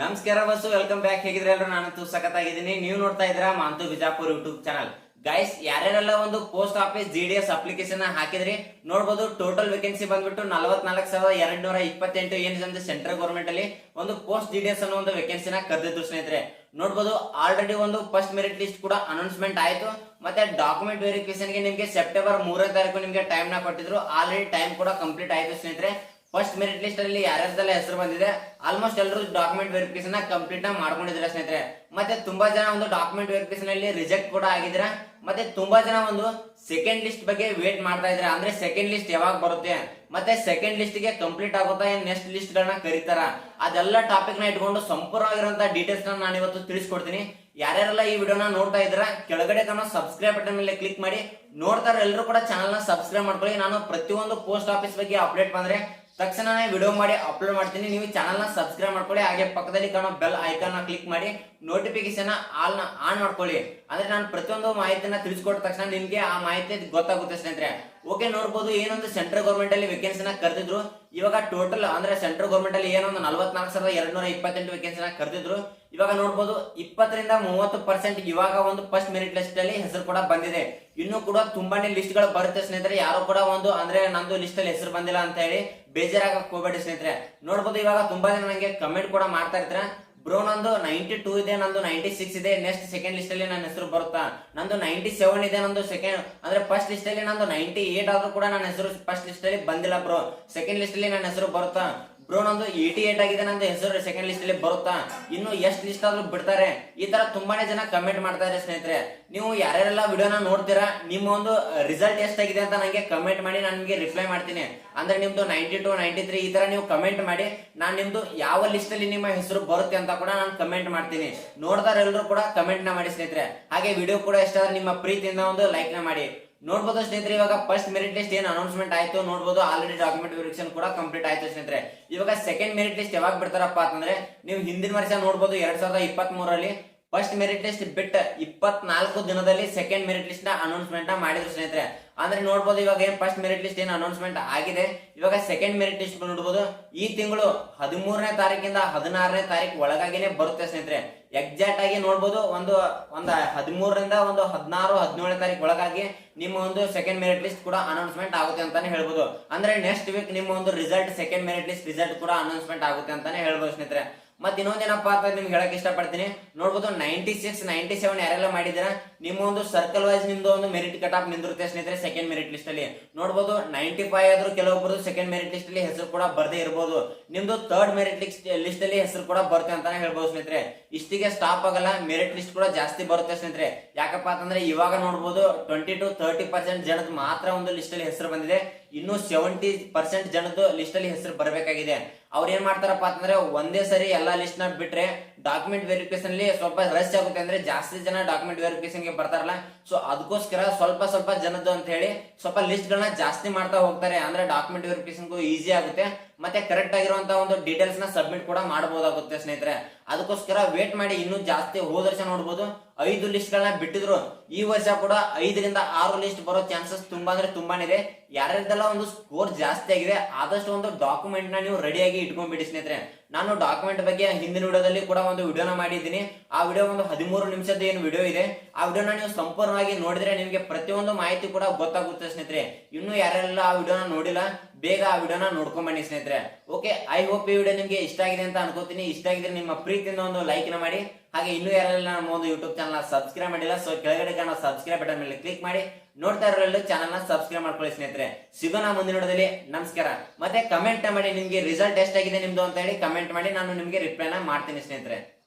ನಮಸ್ಕಾರ bus welcome back ಹೇಗಿದ್ರೆ ಎಲ್ಲರೂ? ನಾನು ಸಖತ್ತಾಗಿದ್ದೀನಿ. ನೀವು ನೋಡ್ತಾ ಇದ್ದೀರಾ Manthu Bijapur YouTube channel guys ಯಾರ್ಯಾರೆಲ್ಲ ಒಂದು post office G D S application ಹಾಕಿದ್ರಿ, ನೋಡ್ಬೋದು ಟೋಟಲ್ ವೇಕೆನ್ಸಿ ಬಂದ್ಬಿಟ್ಟು ನಲವತ್ನಾಲ್ಕು ಸಾವಿರದ ಎರಡ್ ನೂರ ಇಪ್ಪತ್ತೆಂಟು ಏನಿದೆ ಸೆಂಟ್ರಲ್ ಗೌರ್ಮೆಂಟ್ ಅಲ್ಲಿ ಒಂದು ಪೋಸ್ಟ್ ಜಿ ಡಿ ಎಸ್ ಅನ್ನೋ ಒಂದು ವೇಕೆನ್ಸಿನ ಕರೆದಿದ್ರು ಸ್ನೇಹಿತರೆ. ನೋಡ್ಬೋದು ಆಲ್ರೆಡಿ ಒಂದು ಫಸ್ಟ್ ಮೆರಿಟ್ ಲಿಸ್ಟ್ ಕೂಡ ಅನೌನ್ಸ್ಮೆಂಟ್ ಆಯಿತು. ಮತ್ತೆ ಡಾಕ್ಯುಮೆಂಟ್ ವೆರಿಫಿಕೇಶನ್ಗೆ ನಿಮಗೆ ಸೆಪ್ಟೆಂಬರ್ ಮೂರನೇ ತಾರೀಕು ನಿಮಗೆ ಟೈಮ್ನ ಕೊಟ್ಟಿದ್ರು. ಆಲ್ರೆಡಿ ಟೈಮ್ ಕೂಡ ಕಂಪ್ಲೀಟ್ ಆಯಿತು ಸ್ನೇಹಿತರೆ. ಫಸ್ಟ್ ಮೆರಿಟ್ ಲಿಸ್ಟ್ ಅಲ್ಲಿ ಯಾರ್ಯಾರ್ದೆಲ್ಲ ಹೆಸರು ಬಂದಿದೆ. ಆಲ್ಮೋಸ್ಟ್ ಎಲ್ಲರೂ ಡಾಕ್ಯುಮೆಂಟ್ ವೆರಿಫಿಕೇಶನ್ ಕಂಪ್ಲೀಟ್ ಆಗಿ ಮಾಡ್ಕೊಂಡಿದ್ರೆ ಸ್ನೇಹಿತರೆ? ಮತ್ತೆ ತುಂಬಾ ಜನ ಒಂದು ಡಾಕ್ಯುಮೆಂಟ್ ವೆರಿಫಿಕೇಶನ್ ಅಲ್ಲಿ ರಿಜೆಕ್ಟ್ ಕೂಡ ಆಗಿದ್ರ ಮತ್ತೆ ತುಂಬಾ ಜನ ಒಂದು ಸೆಕೆಂಡ್ ಲಿಸ್ಟ್ ಬಗ್ಗೆ ವೇಟ್ ಮಾಡ್ತಾ ಇದ್ರೆ ಅಂದ್ರೆ ಸೆಕೆಂಡ್ ಲಿಸ್ಟ್ ಯಾವಾಗ ಬರುತ್ತೆ? ಮತ್ತೆ ಸೆಕೆಂಡ್ ಲಿಸ್ಟ್ಗೆ ಕಂಪ್ಲೀಟ್ ಆಗುತ್ತಾ? ಏನ್ ನೆಕ್ಸ್ಟ್ ಲಿಸ್ಟ್ ಗಳನ್ನ ಕರೀತಾರ? ಅದೆಲ್ಲ ಟಾಪಿಕ್ನ ಇಟ್ಕೊಂಡು ಸಂಪೂರ್ಣವಾಗಿರುವಂತಹ ಡೀಟೇಲ್ಸ್ ನಾನು ಇವತ್ತು ತಿಳಿಸ್ಕೊಡ್ತೀನಿ. ಯಾರ್ಯಾರೆಲ್ಲ ಈ ವಿಡಿಯೋನ ನೋಡ್ತಾ ಇದ್ರ ಕೆಳಗಡೆ ಕಾಣೋ ಸಬ್ಸ್ಕ್ರೈಬ್ ಬಟನ್ ಮೇಲೆ ಕ್ಲಿಕ್ ಮಾಡಿ. ನೋಡ್ತಾರೆ ಎಲ್ಲರೂ ಕೂಡ ಚಾನಲ್ನ ಸಬ್ಸ್ಕ್ರೈಬ್ ಮಾಡ್ಕೊಳ್ಳಿ. ನಾನು ಪ್ರತಿಯೊಂದು ಪೋಸ್ಟ್ ಆಫೀಸ್ ಬಗ್ಗೆ ಅಪ್ಡೇಟ್ ಬಂದ್ರೆ ತಕ್ಷಣನೇ ವಿಡಿಯೋ ಮಾಡಿ ಅಪ್ಲೋಡ್ ಮಾಡ್ತೀನಿ. ನೀವು ಚಾನಲ್ನ ಸಬ್ಸ್ಕ್ರೈಬ್ ಮಾಡ್ಕೊಳ್ಳಿ. ಹಾಗೆ ಪಕ್ಕದಲ್ಲಿ ಕಾಣೋ ಬೆಲ್ ಐಕಾನ್ನ ಕ್ಲಿಕ್ ಮಾಡಿ ನೋಟಿಫಿಕೇಶನ್ ಆಲ್ನ ಆನ್ ಮಾಡ್ಕೊಳ್ಳಿ. ಅಂದ್ರೆ ನಾನು ಪ್ರತಿಯೊಂದು ಮಾಹಿತಿನ ತಿಳಿಸ್ಕೊಟ್ಟ ತಕ್ಷಣ ನಿಮಗೆ ಆ ಮಾಹಿತಿ ಗೊತ್ತಾಗುತ್ತೆ ಸ್ನೇಹಿತರೆ. ಓಕೆ ನೋಡ್ಬೋದು. ಏನೊಂದು ಸೆಂಟ್ರಲ್ ಗೌರ್ಮೆಂಟ್ ಅಲ್ಲಿ ವೇಕೆನ್ಸಿನ ಕರೆದಿದ್ರು. ಇವಾಗ ಟೋಟಲ್ ಅಂದ್ರೆ ಸೆಂಟ್ರಲ್ ಗೌರ್ಮೆಂಟ್ ಅಲ್ಲಿ ಏನೊಂದು ನಲವತ್ನಾಲ್ಕು ಸಾವಿರದ ಎರಡ್ ನೂರ ಇಪ್ಪತ್ತೆಂಟು ವೇಕೆನ್ಸಿನ ಕರೆದಿದ್ರು. ಇವಾಗ ನೋಡ್ಬೋದು ಇಪ್ಪತ್ತರಿಂದ ಮೂವತ್ತು ಪರ್ಸೆಂಟ್ ಇವಾಗ ಒಂದು ಫಸ್ಟ್ ಮೆರಿಟ್ ಲಿಸ್ಟ್ ಅಲ್ಲಿ ಹೆಸರು ಕೂಡ ಬಂದಿದೆ. ಇನ್ನು ಕೂಡ ತುಂಬಾನೇ ಲಿಸ್ಟ್ಗಳು ಬರುತ್ತೆ ಸ್ನೇಹಿತರೆ. ಯಾರು ಕೂಡ ಒಂದು ಅಂದ್ರೆ ನಂದು ಲಿಸ್ಟ್ ಅಲ್ಲಿ ಹೆಸರು ಬಂದಿಲ್ಲ ಅಂತ ಹೇಳಿ ಬೇಜಾರಾಗಕ್ ಹೋಗ್ಬೇಡಿ ಸ್ನೇಹಿತರೆ. ನೋಡ್ಬೋದು ಇವಾಗ ತುಂಬಾ ಜನ ನಂಗೆ ಕಮೆಂಟ್ ಕೂಡ ಮಾಡ್ತಾ ಇರ್ತಾರೆ. ಬ್ರೋ, ನಂದು ನೈಂಟಿ ಟೂ ಇದೆ, ನಂದು ನೈಂಟಿ ಸಿಕ್ಸ್ ಇದೆ. ನೆಕ್ಸ್ಟ್ ಸೆಕೆಂಡ್ ಲಿಸ್ಟ್ ಅಲ್ಲಿ ನನ್ನ ಹೆಸರು ಬರುತ್ತಾ? ನಂದು ನೈಂಟಿ ಸೆವೆನ್ ಇದೆ, ನಂದು ಸೆಕೆಂಡ್ ಅಂದ್ರೆ ಫಸ್ಟ್ ಲಿಸ್ಟ್ ಅಲ್ಲಿ ನಂದು ನೈಂಟಿ ಏಟ್ ಆದ್ರೂ ಕೂಡ ನನ್ನ ಹೆಸರು ಫಸ್ಟ್ ಲಿಸ್ಟ್ ಅಲ್ಲಿ ಬಂದಿಲ್ಲ ಬ್ರೋ. ಸೆಕೆಂಡ್ ಲಿಸ್ಟ್ ಅಲ್ಲಿ ನನ್ನ ಹೆಸರು ಬರುತ್ತಾ? ಬ್ರೋ ನಮ್ದು ಏಟಿ ಏಟ್ ಆಗಿದೆ, ನಂದು ಹೆಸರು ಸೆಕೆಂಡ್ ಲಿಸ್ಟ್ ಅಲ್ಲಿ ಬರುತ್ತಾ? ಇನ್ನು ಎಷ್ಟು ಲಿಸ್ಟ್ ಆದ್ರೂ ಬಿಡ್ತಾರೆ. ಈ ತರ ತುಂಬಾನೇ ಜನ ಕಮೆಂಟ್ ಮಾಡ್ತಾ ಇದ್ದಾರೆ ಸ್ನೇಹಿತರೆ. ನೀವು ಯಾರ್ಯಾರೆಲ್ಲ ವಿಡಿಯೋನ ನೋಡ್ತೀರಾ, ನಿಮ್ಮ ಒಂದು ರಿಸಲ್ಟ್ ಎಷ್ಟಾಗಿದೆ ಅಂತ ನನಗೆ ಕಮೆಂಟ್ ಮಾಡಿ, ನಾನು ನಿಮಗೆ ರಿಪ್ಲೈ ಮಾಡ್ತೀನಿ. ಅಂದ್ರೆ ನಿಮ್ದು ನೈಂಟಿ ಟು ನೈಂಟಿ ತ್ರೀ ಈ ತರ ನೀವು ಕಮೆಂಟ್ ಮಾಡಿ, ನಾನು ನಿಮ್ದು ಯಾವ ಲಿಸ್ಟ್ ಅಲ್ಲಿ ನಿಮ್ಮ ಹೆಸರು ಬರುತ್ತೆ ಅಂತ ಕೂಡ ನಾನು ಕಮೆಂಟ್ ಮಾಡ್ತೀನಿ. ನೋಡ್ತಾರೆಲ್ಲರೂ ಕೂಡ ಕಮೆಂಟ್ನ ಮಾಡಿ ಸ್ನೇಹಿತರೆ. ಹಾಗೆ ವಿಡಿಯೋ ಕೂಡ ಇಷ್ಟ ಆದ್ರೆ ನಿಮ್ಮ ಪ್ರೀತಿಯಿಂದ ಒಂದು ಲೈಕ್ನ ಮಾಡಿ. ನೋಡ್ಬೋದು ಸ್ನೇಹಿತರೆ, ಇವಾಗ ಫಸ್ಟ್ ಮೆರಿಟ್ ಲಿಸ್ಟ್ ಏನು ಅನೌನ್ಸ್ಮೆಂಟ್ ಆಯ್ತು ನೋಡ್ಬೋದು ಆಲ್ರೆಡಿ ಡಾಕ್ಯುಮೆಂಟ್ ವೆರಿಫಿಕೇಶನ್ ಕೂಡ ಕಂಪ್ಲೀಟ್ ಆಯ್ತು ಸ್ನೇಹಿತರೆ. ಇವಾಗ ಸೆಕೆಂಡ್ ಮೆರಿಟ್ ಲಿಸ್ಟ್ ಯಾವಾಗ ಬಿಡ್ತಾರಪ್ಪ ಅಂತಂದ್ರೆ, ನೀವು ಹಿಂದಿನ ವರ್ಷ ನೋಡ್ಬೋದು ಎರಡ್ ಸಾವಿರದ ಇಪ್ಪತ್ತ್ ಮೂರಲ್ಲಿ ಫಸ್ಟ್ ಮೆರಿಟ್ ಲಿಸ್ಟ್ ಬಿಟ್ಟ ಇಪ್ಪತ್ನಾಲ್ಕು ದಿನದಲ್ಲಿ ಸೆಕೆಂಡ್ ಮೆರಿಟ್ ಲಿಸ್ಟ್ನ ಅನೌನ್ಸ್ಮೆಂಟ್ ಮಾಡಿದ್ರು ಸ್ನೇಹಿತರೆ. ಅಂದ್ರೆ ನೋಡ್ಬೋದು ಇವಾಗ ಏನ್ ಫಸ್ಟ್ ಮೆರಿಟ್ ಲಿಸ್ಟ್ ಏನ್ ಅನೌನ್ಸ್ಮೆಂಟ್ ಆಗಿದೆ. ಇವಾಗ ಸೆಕೆಂಡ್ ಮೆರಿಟ್ ಲಿಸ್ಟ್ ನೋಡ್ಬೋದು. ಈ ತಿಂಗಳು ಹದಿಮೂರನೇ ತಾರೀಕಿಂದ ಹದಿನಾರನೇ ತಾರೀಕು ಒಳಗಾಗಿನೇ ಬರುತ್ತೆ ಸ್ನೇಹಿತರೆ. ಎಕ್ಸಾಕ್ಟ್ ಆಗಿ ನೋಡ್ಬೋದು ಒಂದು ಒಂದು ಹದಿಮೂರರಿಂದ ಒಂದು ಹದಿನಾರು, ಹದಿನೇಳನೇ ತಾರೀಕು ಒಳಗಾಗಿ ನಿಮ್ಮ ಒಂದು ಸೆಕೆಂಡ್ ಮೆರಿಟ್ ಲಿಸ್ಟ್ ಕೂಡ ಅನೌನ್ಸ್ಮೆಂಟ್ ಆಗುತ್ತೆ ಅಂತಾನೆ ಹೇಳ್ಬೋದು. ಅಂದ್ರೆ ನೆಕ್ಸ್ಟ್ ವೀಕ್ ನಿಮ್ಮ ಒಂದು result second merit list result ಕೂಡ ಅನೌನ್ಸ್ಮೆಂಟ್ ಆಗುತ್ತೆ ಅಂತಾನೆ ಹೇಳ್ಬೋದು ಸ್ನೇಹಿತರೆ. ಮತ್ತೆ ಇನ್ನೊಂದೇನಪ್ಪಾ ಅಂತ ನಿಮ್ಗೆ ಹೇಳಕ್ ಇಷ್ಟಪಡ್ತೀನಿ. ನೋಡ್ಬೋದು ನೈಂಟಿ ಸಿಕ್ಸ್ ನೈಂಟಿ ಸೆವೆನ್ ಯಾರೆಲ್ಲ ಮಾಡಿದಿರಾ, ನಿಮ್ಮ ಒಂದು ಸರ್ಕಲ್ ವೈಸ್ ನಿಮ್ದು ಒಂದು ಮೆರಿಟ್ ಕಟ್ ಆಫ್ ನಿಂದಿರುತ್ತೆ ಸ್ನೇಹಿತರೆ ಸೆಕೆಂಡ್ ಮೆರಿಟ್ ಲಿಸ್ಟ್ ಅಲ್ಲಿ. ನೋಡ್ಬೋದು ನೈಂಟಿ ಫೈವ್ ಆದ್ರೂ ಕೆಲವೊಬ್ಬರು ಸೆಕೆಂಡ್ ಮೆರಿಟ್ ಲಿಸ್ಟ್ ಅಲ್ಲಿ ಹೆಸರು ಕೂಡ ಬರ್ದೇ ಇರಬಹುದು ನಿಮ್ದು ತರ್ಡ್ ಮೆರಿಟ್ ಲಿಸ್ಟ್ ಲಿಸ್ಟ್ ಅಲ್ಲಿ ಹೆಸರು ಕೂಡ ಬರುತ್ತೆ ಅಂತಾನೆ ಹೇಳ್ಬೋದು ಸ್ನೇಹಿತರೆ. ಇಷ್ಟಿಗೆ ಸ್ಟಾಪ್ ಆಗಲ್ಲ ಮೆರಿಟ್ ಲಿಸ್ಟ್ ಕೂಡ ಜಾಸ್ತಿ ಬರುತ್ತೆ ಸ್ನೇಹಿತರೆ. ಯಾಕಪ್ಪ ಅಂತಂದ್ರೆ ಇವಾಗ ನೋಡ್ಬೋದು ಟ್ವೆಂಟಿ ಟು ತರ್ಟಿ ಪರ್ಸೆಂಟ್ ಜನದ ಮಾತ್ರ ಒಂದು ಲಿಸ್ಟ್ ಅಲ್ಲಿ ಹೆಸರು ಬಂದಿದೆ. ಇನ್ನು ಸೆವೆಂಟಿ ಪರ್ಸೆಂಟ್ ಜನದ್ದು ಲಿಸ್ಟ್ ಅಲ್ಲಿ ಹೆಸರು ಬರಬೇಕಾಗಿದೆ. ಅವ್ರು ಏನ್ ಮಾಡ್ತಾರಪ್ಪ ಅಂತಂದ್ರೆ ಒಂದೇ ಸರಿ ಎಲ್ಲಾ ಲಿಸ್ಟ್ನ ಬಿಟ್ರೆ ಡಾಕ್ಯುಮೆಂಟ್ ವೆರಿಫಿಕೇಶನ್ ಅಲ್ಲಿ ಸ್ವಲ್ಪ ರಶ್ ಆಗುತ್ತೆ ಅಂದ್ರೆ ಜಾಸ್ತಿ ಜನ ಡಾಕ್ಯುಮೆಂಟ್ ವೆರಿಫಿಕೇಶನ್ಗೆ ಬರ್ತಾರಲ್ಲ. ಸೊ ಅದಕ್ಕೋಸ್ಕರ ಸ್ವಲ್ಪ ಸ್ವಲ್ಪ ಜನದ್ದು ಅಂತ ಹೇಳಿ ಸ್ವಲ್ಪ ಲಿಸ್ಟ್ ಗಳನ್ನ ಜಾಸ್ತಿ ಮಾಡ್ತಾ ಹೋಗ್ತಾರೆ. ಅಂದ್ರೆ ಡಾಕ್ಯುಮೆಂಟ್ ವೆರಿಫಿಕೇಶನ್ ಈಸಿ ಆಗುತ್ತೆ. ಮತ್ತೆ ಕರೆಕ್ಟ್ ಆಗಿರುವಂತಹ ಒಂದು ಡೀಟೇಲ್ಸ್ನ ಸಬ್ಮಿಟ್ ಕೂಡ ಮಾಡಬಹುದಾಗುತ್ತೆ ಸ್ನೇಹಿತರೆ. ಅದಕ್ಕೋಸ್ಕರ ವೇಟ್ ಮಾಡಿ ಇನ್ನೂ ಜಾಸ್ತಿ ಹೋದ ವರ್ಷ ನೋಡ್ಬೋದು. ಐದು ಲಿಸ್ಟ್ ಗಳನ್ನ ಬಿಟ್ಟಿದ್ರು. ಈ ವರ್ಷ ಕೂಡ ಐದರಿಂದ ಆರು ಲಿಸ್ಟ್ ಬರೋ ಚಾನ್ಸಸ್ ತುಂಬಾ ಅಂದ್ರೆ ತುಂಬಾನಿದೆ ಯಾರ್ಯಾರ್ದೆಲ್ಲ ಒಂದು ಸ್ಕೋರ್ ಜಾಸ್ತಿ ಆಗಿದೆ, ಆದಷ್ಟು ಒಂದು ಡಾಕ್ಯುಮೆಂಟ್ನ ನೀವು ರೆಡಿಯಾಗಿ ಇಟ್ಕೊಂಡ್ಬಿಡಿ ಸ್ನೇಹಿತರೆ. ನಾನು ಡಾಕ್ಯುಮೆಂಟ್ ಬಗ್ಗೆ ಹಿಂದಿನ ವಿಡಿಯೋದಲ್ಲಿ ಕೂಡ ಒಂದು ವಿಡಿಯೋನ ಮಾಡಿದ್ದೀನಿ. ಆ ವಿಡಿಯೋ ಒಂದು ಹದಿಮೂರು ನಿಮಿಷದ ಏನು ವಿಡಿಯೋ ಇದೆ. ಆ ವಿಡಿಯೋನ ನೀವು ಸಂಪೂರ್ಣವಾಗಿ ನೋಡಿದ್ರೆ ನಿಮಗೆ ಪ್ರತಿಯೊಂದು ಮಾಹಿತಿ ಕೂಡ ಗೊತ್ತಾಗುತ್ತೆ ಸ್ನೇಹಿತರೆ. ಇನ್ನು ಯಾರೆಲ್ಲ ಆ ವಿಡಿಯೋನ ನೋಡಿಲ್ಲ, ಬೇಗ ಆ ವಿಡಿಯೋನ ನೋಡ್ಕೊಂಡ್ ಬನ್ನಿ ಸ್ನೇಹಿತರೆ. ಓಕೆ ಐ ಹೋಪ್ ಈ ವಿಡಿಯೋ ನಿಮಗೆ ಇಷ್ಟ ಆಗಿದೆ ಅಂತ ಅನ್ಕೋತೀನಿ. ಇಷ್ಟ ಆಗಿದ್ರೆ ನಿಮ್ಮ ಪ್ರೀತಿಯಿಂದ ಒಂದು ಲೈಕ್ನ ಮಾಡಿ. ಹಾಗೆ ಇನ್ನೂ ಯಾರೆಲ್ಲ ನಮ್ಮ ಒಂದು ಯೂಟ್ಯೂಬ್ ಚಾನಲ್ ಸಬ್ಸ್ಕ್ರೈಬ್ ಮಾಡಿಲ್ಲ ಸೊ ಕೆಳಗಡೆ ಕಾಣೋ ಸಬ್ಸ್ಕ್ರೈಬ್ ಬಟನ್ ಮೇಲೆ ಕ್ಲಿಕ್ ಮಾಡಿ. ನೋಡ್ತಾ ಇರೋ ಚಾನಲ್ನ ಸಬ್ಸ್ಕ್ರೈಬ್ ಮಾಡ್ಕೊಳ್ಳಿ ಸ್ನೇಹಿತರೆ. ಸಿಗೋಣ ಮುಂದಿನ ನೋಡೋದಲ್ಲಿ ನಮಸ್ಕಾರ. ಮತ್ತೆ ಕಮೆಂಟ್ ಮಾಡಿ ನಿಮ್ಗೆ ರಿಸಲ್ಟ್ ಎಷ್ಟಾಗಿದೆ ನಿಮ್ದು ಅಂತ ಹೇಳಿ ಕಮೆಂಟ್ ಮಾಡಿ, ನಾನು ನಿಮ್ಗೆ ರಿಪ್ಲೈ ಮಾಡ್ತೀನಿ ಸ್ನೇಹಿತರೆ.